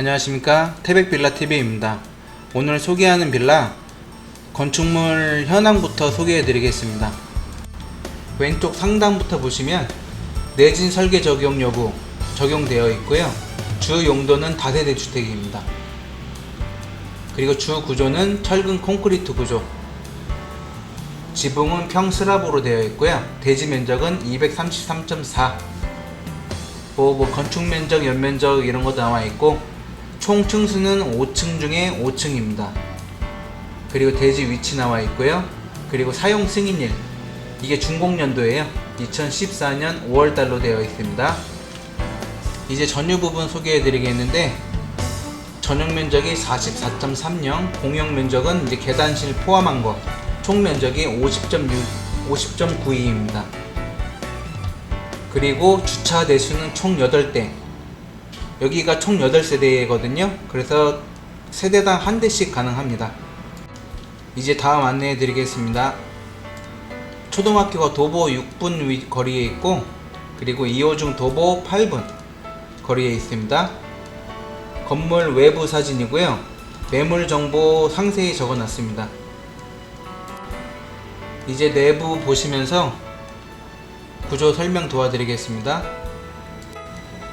안녕하십니까? 태백빌라TV입니다. 오늘 소개하는 빌라 건축물 현황부터 소개해 드리겠습니다. 왼쪽 상단부터 보시면 내진 설계 적용 여부 적용되어 있고요. 주 용도는 다세대 주택입니다. 그리고 주 구조는 철근 콘크리트 구조. 지붕은 평스랍으로 되어 있고요. 대지 면적은 233.4 뭐, 뭐 건축 면적, 연면적 이런 것도 나와 있고 총 층수는 5층 중에 5층입니다. 그리고 대지 위치 나와 있고요. 그리고 사용 승인일 이게 준공연도예요. 2014년 5월달로 되어 있습니다. 이제 전유 부분 소개해 드리겠는데 전용 면적이 44.30, 공용 면적은 이제 계단실 포함한 거, 총 면적이 50.6, 50.92입니다. 그리고 주차 대수는 총 8대. 여기가 총 8세대거든요. 그래서 세대당 한 대씩 가능합니다. 이제 다음 안내해 드리겠습니다. 초등학교가 도보 6분 위- 거리에 있고, 그리고 2호중 도보 8분 거리에 있습니다. 건물 외부 사진이고요. 매물 정보 상세히 적어 놨습니다. 이제 내부 보시면서 구조 설명 도와드리겠습니다.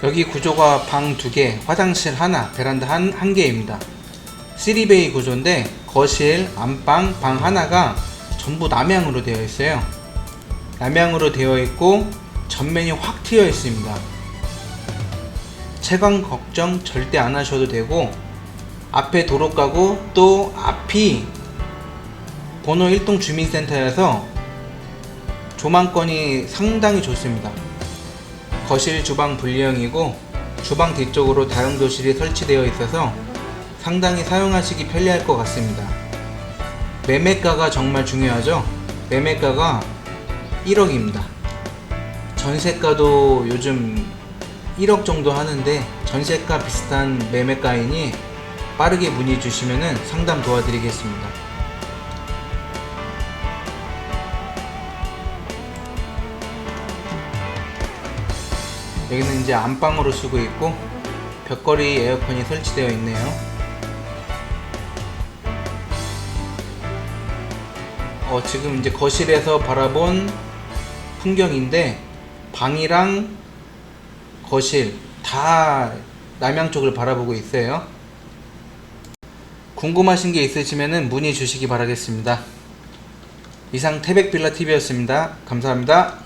여기 구조가 방두 개, 화장실 하나, 베란다 한, 한 개입니다. 3베이 구조인데 거실, 안방, 방 하나가 전부 남향으로 되어 있어요. 남향으로 되어 있고 전면이 확 트여 있습니다. 채광 걱정 절대 안 하셔도 되고 앞에 도로가고 또 앞이 번호 1동 주민센터여서 조망권이 상당히 좋습니다. 거실 주방 분리형이고 주방 뒤쪽으로 다용도실이 설치되어 있어서 상당히 사용하시기 편리할 것 같습니다. 매매가가 정말 중요하죠. 매매가가 1억입니다. 전세가도 요즘 1억 정도 하는데 전세가 비슷한 매매가이니 빠르게 문의 주시면 상담 도와드리겠습니다. 여기는 이제 안방으로 쓰고 있고 벽걸이 에어컨이 설치되어 있네요. 어, 지금 이제 거실에서 바라본 풍경인데 방이랑 거실 다 남양 쪽을 바라보고 있어요. 궁금하신 게 있으시면 문의 주시기 바라겠습니다. 이상 태백빌라 TV였습니다. 감사합니다.